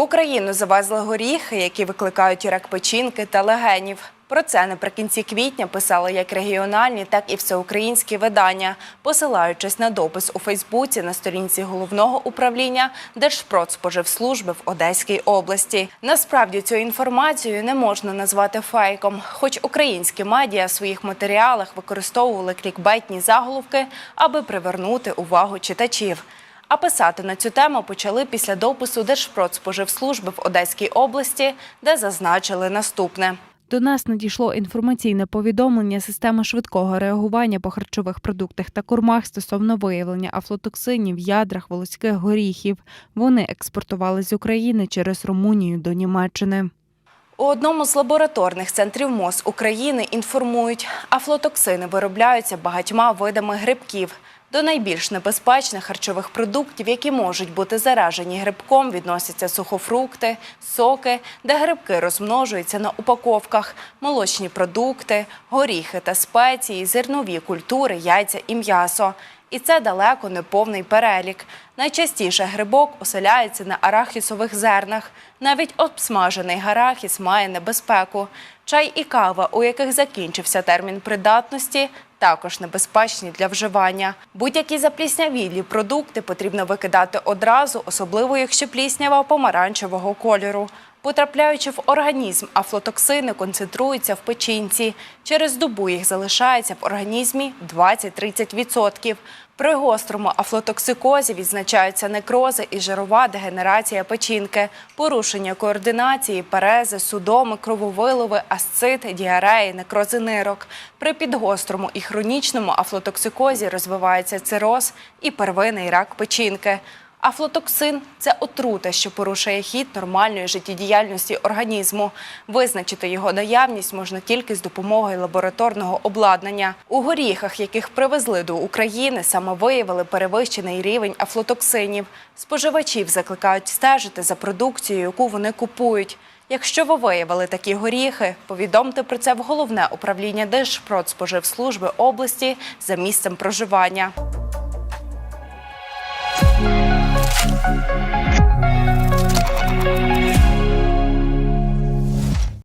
Україну завезли горіхи, які викликають рак печінки та легенів. Про це наприкінці квітня писали як регіональні, так і всеукраїнські видання, посилаючись на допис у Фейсбуці на сторінці головного управління Держпродспоживслужби в Одеській області. Насправді цю інформацію не можна назвати фейком, хоч українські медіа в своїх матеріалах використовували клікбейтні заголовки, аби привернути увагу читачів. А писати на цю тему почали після допису Держпродспоживслужби в Одеській області, де зазначили наступне. До нас надійшло інформаційне повідомлення системи швидкого реагування по харчових продуктах та кормах стосовно виявлення афлотоксинів в ядрах волоських горіхів. Вони експортували з України через Румунію до Німеччини. У одному з лабораторних центрів МОЗ України інформують, афлотоксини виробляються багатьма видами грибків. До найбільш небезпечних харчових продуктів, які можуть бути заражені грибком, відносяться сухофрукти, соки, де грибки розмножуються на упаковках, молочні продукти, горіхи та спеції, зернові культури, яйця і м'ясо. І це далеко не повний перелік. Найчастіше грибок оселяється на арахісових зернах. Навіть обсмажений арахіс має небезпеку. Чай і кава, у яких закінчився термін придатності, також небезпечні для вживання. Будь-які запліснявілі продукти потрібно викидати одразу, особливо якщо пліснява помаранчевого кольору. Потрапляючи в організм, афлотоксини концентруються в печінці. Через добу їх залишається в організмі 20-30%. При гострому афлотоксикозі відзначаються некрози і жирова дегенерація печінки, порушення координації, перези, судоми, крововилови, асцит, діареї, некрози нирок. При підгострому і хронічному афлотоксикозі розвивається цироз і первинний рак печінки. Афлотоксин це отрута, що порушує хід нормальної життєдіяльності організму. Визначити його наявність можна тільки з допомогою лабораторного обладнання. У горіхах, яких привезли до України, саме виявили перевищений рівень афлотоксинів. Споживачів закликають стежити за продукцією, яку вони купують. Якщо ви виявили такі горіхи, повідомте про це в головне управління Держпродспоживслужби області за місцем проживання.